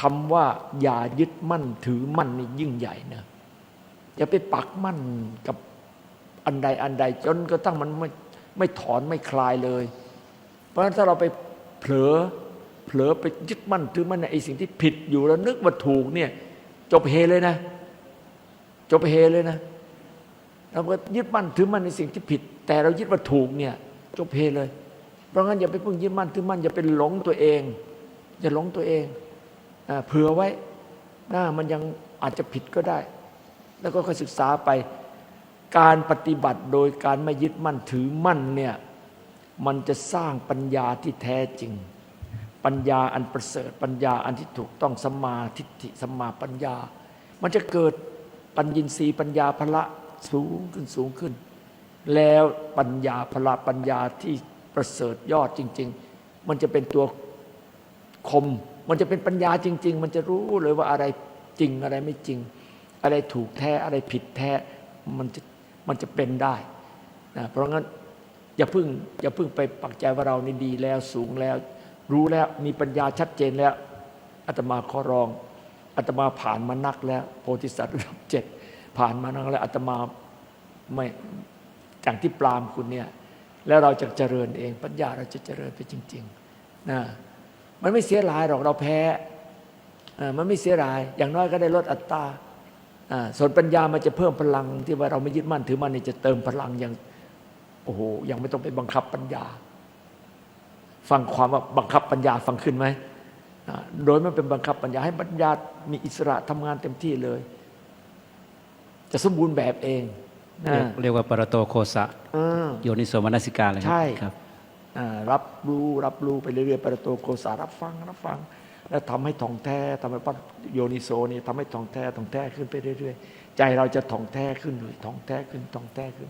คำว่าอย่ายึดมั่นถือมั่นนี่ยิ่งใหญ่นะอย่าไปปักมั่นกับอันใดอันใด จนกระทั่งมันไม่ไม่ถอนไม่คลายเลย เพราะฉะนั้นถ้าเราไปเผลอเผลอไปยึดมั่นถือมั่นในไอ้สิ่งที่ผิดอยู่แล้วนึกว่าถูกเนี่ยจบเฮเลยนะ จบเฮเลยนะเราก็ยึดมั่นถือมั่นในสิ่งที่ผิด แต่เรายึดว่าถูกเนี่ยจบเฮเลย เพราะงั้นอย่าไปเพิ่งยึดมั่นถือมั่นอย่าเป็นหลงตัวเอง อย่าหลงตัวเอง เผื่อไว้หน้ามันยังอาจจะผิดก็ได้ แล้วก็ค่อยศึกษาไปการปฏิบัติโดยการไม่ยึดมั่นถือมั่นเนี่ยมันจะสร้างปัญญาที่แท้จริง ปัญญาอันประเสริฐปัญญาอันที่ถูกต้องสัมมาทิฏฐิสัมมาปัญญา มันจะเกิดปัญญินทรีย์ปัญญาพละสูงขึ้นสูงขึ้น แล้วปัญญาพละปัญญาที่ประเสริฐยอดจริง ๆ มันจะเป็นตัวคม มันจะเป็นปัญญาจริง ๆ มันจะรู้เลยว่าอะไรจริงอะไรไม่จริง อะไรถูกแท้อะไรผิดแท้มันจะมันจะเป็นได้นะเพราะงั้นอย่าพึ่งอย่าพึ่งไปปักใจว่าเรานี่ดีแล้วสูงแล้ว รู้แล้วมีปัญญาชัดเจนแล้วอาตมาขอรองอาตมาผ่านมานักแล้ว โพธิสัตว์ระดับเจ็ดผ่านมานักแล้วอาตมาไม่อย่างที่ปรามคุณเนี่ยแล้วเราจะเจริญเอง ปัญญาเราจะเจริญไปจริง ๆนะ มันไม่เสียหลายหรอกเราแพ้อ่ามันไม่เสียหลาย อย่างน้อยก็ได้ลดอัตราอ่าส่วนปัญญามันจะเพิ่มพลังที่ว่าเราไม่ยึดมั่นถือมั่นนี่จะเติมพลังอย่างโอ้โหยังไม่ต้องไปบังคับปัญญา ฟังความว่าบังคับปัญญาฟังขึ้นไหมอ่าโดยไม่เป็นบังคับปัญญาให้ปัญญามีอิสระทำงานเต็มที่เลย จะสมบูรณ์แบบเองนะเรียกเรียกว่าปรโตโคสะอ่าโยนิโสมนสิการเลยใช่ครับอ่า รับรู้รับรู้ไปเรื่อยๆปรโตโกสารับฟังรับฟัง แล้วทำให้ท่องแท้ทำให้ปัโยนิโสนี่ทำให้ท่องแท้ท่องแท้ขึ้นไปเรื่อยๆ ใจเราจะท่องแท้ขึ้นเลยท่องแท้ขึ้นท่องแท้ขึ้น